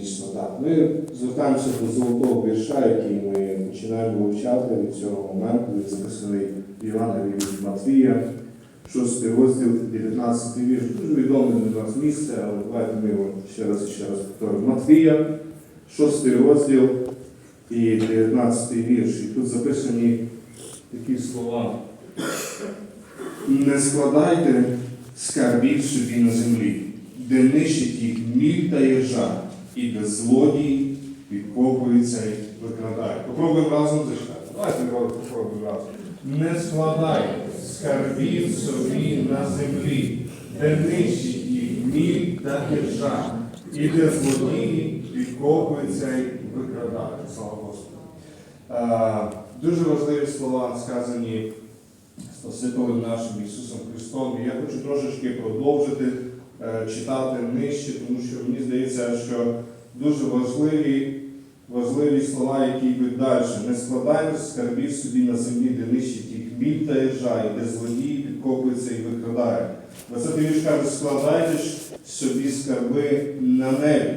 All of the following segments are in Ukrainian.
дійсно так. Ми звертаємося до золотого вірша, який ми починаємо вивчати від цього моменту. Він записаний в Євангелії від Матвія, 6 розділ, 19 вірш. Дуже відоме для нас місце, але давайте ми його ще раз і ще раз повторимо. Матвія, 6 розділ і 19 вірш. І тут записані такі слова. Не складайте скарбів собі на землі, де нищить їх міль та єржа, і де злодії підкопуються і викрадають. Попробуємо разом зачитати. Давайте попробуємо разом. Не складайте скарбів собі на землі, де нищить їх міль та єржа, і де злодії підкопуються і викрадають. Слава Господу. Е, Дуже важливі слова сказані Спасителем нашим Ісусом Христом. І я хочу трошечки продовжити читати нижче, тому що мені здається, що дуже важливі, важливі слова, які йдуть далі. Не складайте скарбів собі на землі, де нищить їх біль та їжа, і де злодії підкопуються і викрадають. 20 вірш каже, складайте ж собі скарби на небі,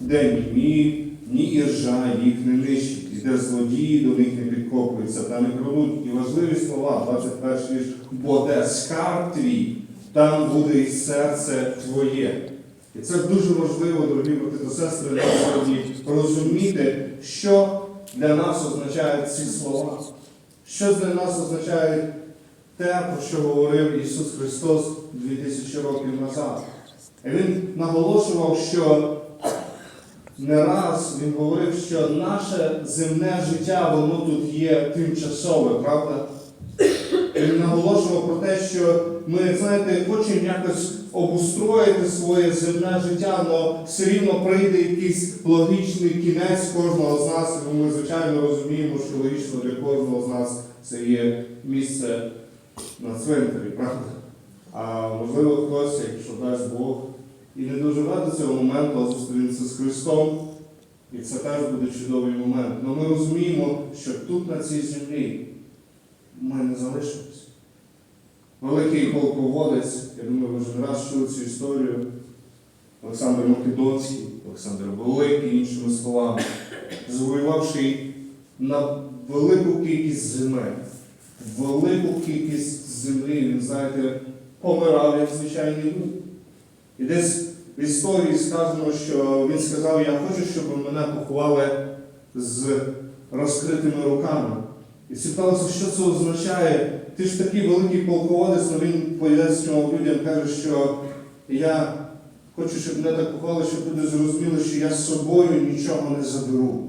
де ні ні іржа їх не нищить, і де злодії до них не підкопуються та не крадуть. І важливі слова, 21 вірш, бо де скарб твій, там буде і серце твоє. І це дуже важливо, дорогі брати та сестри, нам сьогодні розуміти, що для нас означають ці слова. Що для нас означає те, про що говорив Ісус Христос 2000 років назад. І Він наголошував, що не раз він говорив, що наше земне життя, воно тут є тимчасове, правда? Наголошував про те, що ми, знаєте, хочемо якось обустроїти своє земне життя, але все рівно прийде якийсь логічний кінець кожного з нас, і ми, звичайно, розуміємо, що логічно для кожного з нас це є місце на цвинтарі, правда? А можливо, хтось, якщо дасть Бог, і не доживе до цього моменту, а зустрінеться з Христом. І це теж буде чудовий момент. Але ми розуміємо, що тут, на цій землі, ми не залишимося. Великий полководець, я думаю, ви вже не раз чули цю історію. Олександр Македонський, Олександр Великий, іншими словами, завоювавши на велику кількість земель, велику кількість землі, він, знаєте, помирав як звичайний люд. І десь в історії сказано, що він сказав, я хочу, щоб мене поховали з розкритими руками. І всі питалися, що це означає. Ти ж такий великий полководець, але він пояснював людям, каже, що я хочу, щоб мене так поховали, щоб люди зрозуміли, що я з собою нічого не заберу.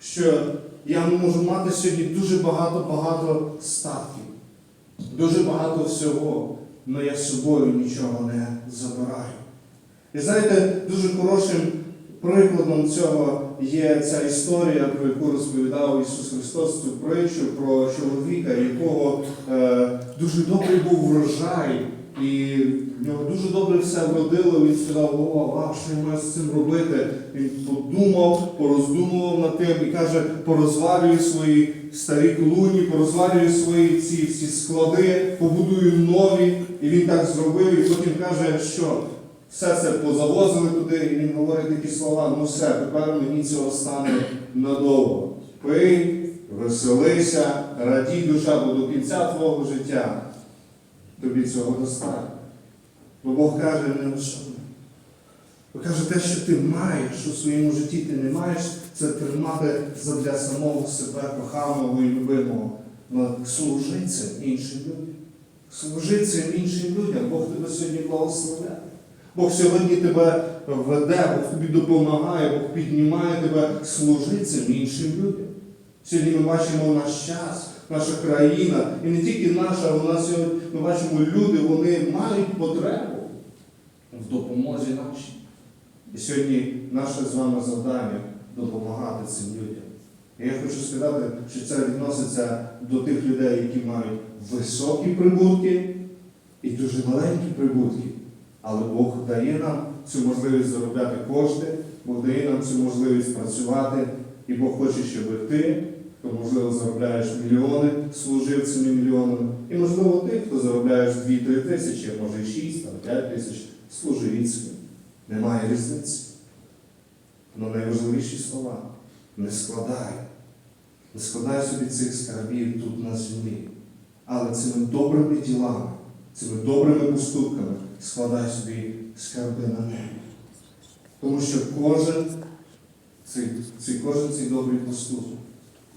Що я можу мати сьогодні дуже багато-багато статків, дуже багато всього, але я з собою нічого не забираю. І знаєте, дуже хорошим прикладом цього є ця історія, про яку розповідав Ісус Христос, цю притчу про чоловіка, якого е, дуже добрий був врожай, і в нього дуже добре все вродило. Він сказав, о, а що я маю з цим робити? Він подумав, пороздумував над тим і каже, порозвалюю свої старі клуні, порозвалюю свої ці всі склади, побудую нові. І він так зробив, і потім каже, що все це позавозили туди, і він говорить такі слова, ну все, тепер мені цього стане надовго. Пий, веселися, радій душа, бо до кінця твого життя тобі цього достатньо. Бо Бог каже, не лише. Бо каже, те, що ти маєш у своєму житті, ти не маєш це тримати задля самого себе, коханого і любимого. Служи цим іншим людям. Служи цим іншим людям. Бог тебе сьогодні благословляє. Бог сьогодні тебе веде, Бог тобі допомагає, Бог піднімає тебе, служи цим іншим людям. Сьогодні ми бачимо наш час, наша країна, і не тільки наша, нас сьогодні ми бачимо люди, вони мають потребу в допомозі нашій. І сьогодні наше з вами завдання допомагати цим людям. І я хочу сказати, що це відноситься до тих людей, які мають високі прибутки і дуже маленькі прибутки. Але Бог дає нам цю можливість заробляти кошти, Бог дає нам цю можливість працювати, і Бог хоче, щоб ти, хто, можливо, заробляєш мільйони, служив цими мільйонами. І, можливо, ти, хто заробляєш 2-3 тисячі, а може і 6, там, 5 тисяч, служи цим. Немає різниці. Але найважливіші слова не складай. Не складай собі цих скарбів тут на землі. Але цими добрими ділами, цими добрими поступками складай собі скарби на небі. Тому що кожен цей, цей, кожен цей добрий поступок,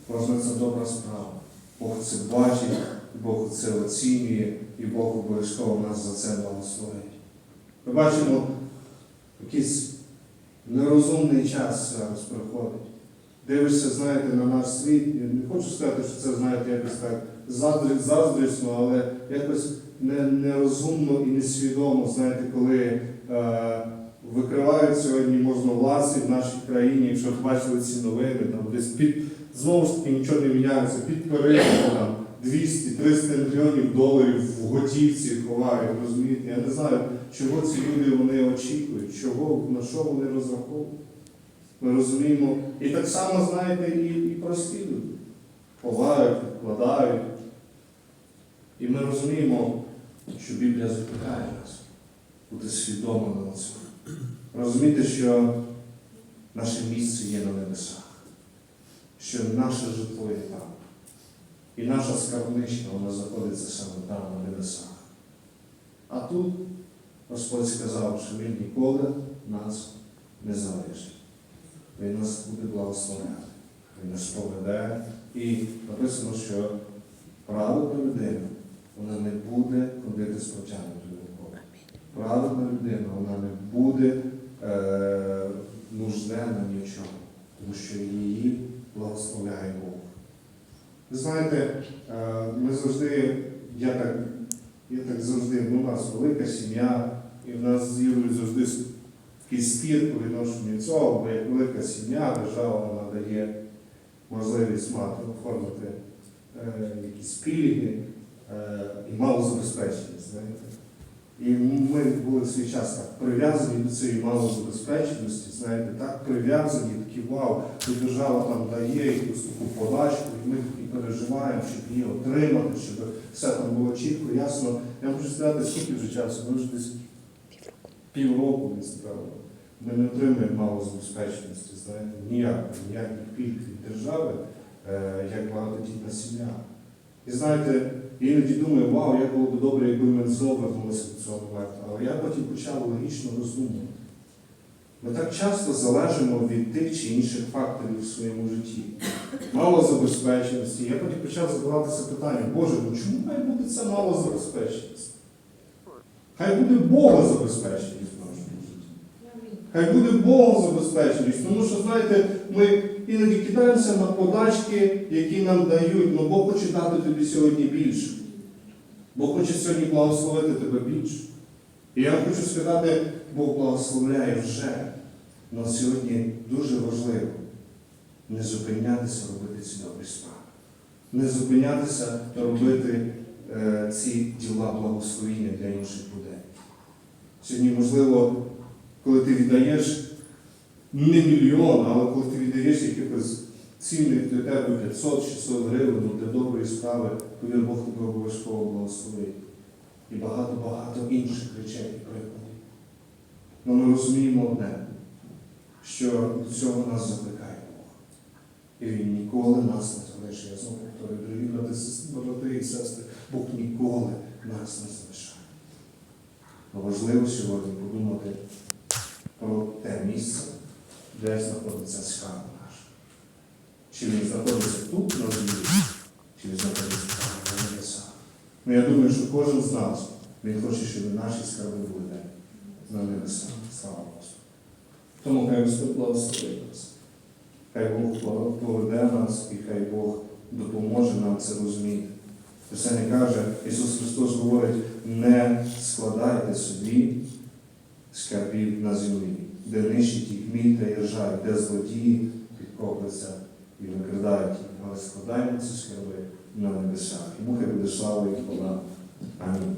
кожна ця добра справа. Бог це бачить, Бог це оцінює, і Бог обов'язково нас за це благословить. Ми бачимо, якийсь нерозумний час зараз приходить. Дивишся, знаєте, на наш світ. Я не хочу сказати, що це, знаєте, якось так заздрісно, але якось нерозумно і несвідомо, знаєте, коли е, викривають сьогодні можновладці в нашій країні, якщо бачили ці новини, там десь під знову ж таки нічого не міняється, під периметром там 200-300 мільйонів доларів в готівці ховають, розумієте? Я не знаю, чого ці люди вони очікують, чого, на що вони розраховують. Ми розуміємо. І так само, знаєте, і, і прості люди. Ховають, вкладають. І ми розуміємо, що Біблія закликає нас бути свідомими на цьому. Розуміти, що наше місце є на небесах, що наше житло є там. І наша скарбничка, вона знаходиться саме там, на небесах. А тут Господь сказав, що Він ніколи нас не залишить. Він нас буде благословляти. Він нас поведе. І написано, що праведна людина, вона не буде ходити з протягнутою рукою. Праведна людина, вона не буде е, нужденна ні в чому, тому що її благословляє Бог. Ви знаєте, е, ми завжди, я так, я так завжди, ну, у нас велика сім'я, і в нас з Юрою завжди такий спір по відношенню цього, бо як велика сім'я, держава вона дає можливість мати, оформити е, якісь пільги і малозабезпеченість, знаєте. І ми були в свій час так прив'язані до цієї малозабезпеченості, знаєте, так прив'язані, такі вау, і держава там дає якусь таку подачку, і ми такі переживаємо, щоб її отримати, щоб все там було чітко, ясно. Я можу сказати, скільки вже часу, ми вже десь півроку десь правда. Ми не отримуємо малозабезпеченості, знаєте, ніякої, ніяких пільг від держави, е, як багатодітна сім'я. І знаєте, я іноді думаю, вау, як було б добре, якби ми знову вернулися до цього моменту. Але я потім почав логічно роздумувати. Ми так часто залежимо від тих чи інших факторів в своєму житті. Малозабезпеченості. Я потім почав задаватися питанням, Боже, ну чому має бути це малозабезпеченість? Хай буде Бога забезпеченість в нашому житті. Хай буде Богом забезпеченість. Тому що, знаєте, ми іноді кидаємося на подачки, які нам дають, але Бог хоче дати тобі сьогодні більше. Бог хоче сьогодні благословити тебе більше. І я хочу сказати, Бог благословляє вже. Але сьогодні дуже важливо не зупинятися робити ці добрі справи. Не зупинятися робити е, ці діла благословіння для інших людей. Сьогодні, можливо, коли ти віддаєш не мільйон, але коли ти віддаєш якихось цінних для тебе 500-600 гривень ну, для доброї справи, повір Бог тебе обов'язково благословить. І багато-багато інших речей і прикладів. Але ми розуміємо одне, що до цього нас закликає Бог. І Він ніколи нас не залишить. Я знову повторюю, дорогі брати, брати і сестри, Бог ніколи нас не залишає. Але важливо сьогодні подумати про те місце, де знаходиться скарб наш. Чи він знаходиться тут на землі, чи він знаходиться там на небесах. Ну, я думаю, що кожен з нас, він хоче, щоб наші скарби були на небесах. Слава Господу. Тому хай Господь благословить нас. Хай Бог поведе нас і хай Бог допоможе нам це розуміти. Писання каже, Ісус Христос говорить, не складайте собі скарбів на землі, де нищить їх міль та іржа, де злодії підкопляться і викрадають їх, але складаємо ці скарби на небесах. Йому хай буде слава і хвала. Амінь.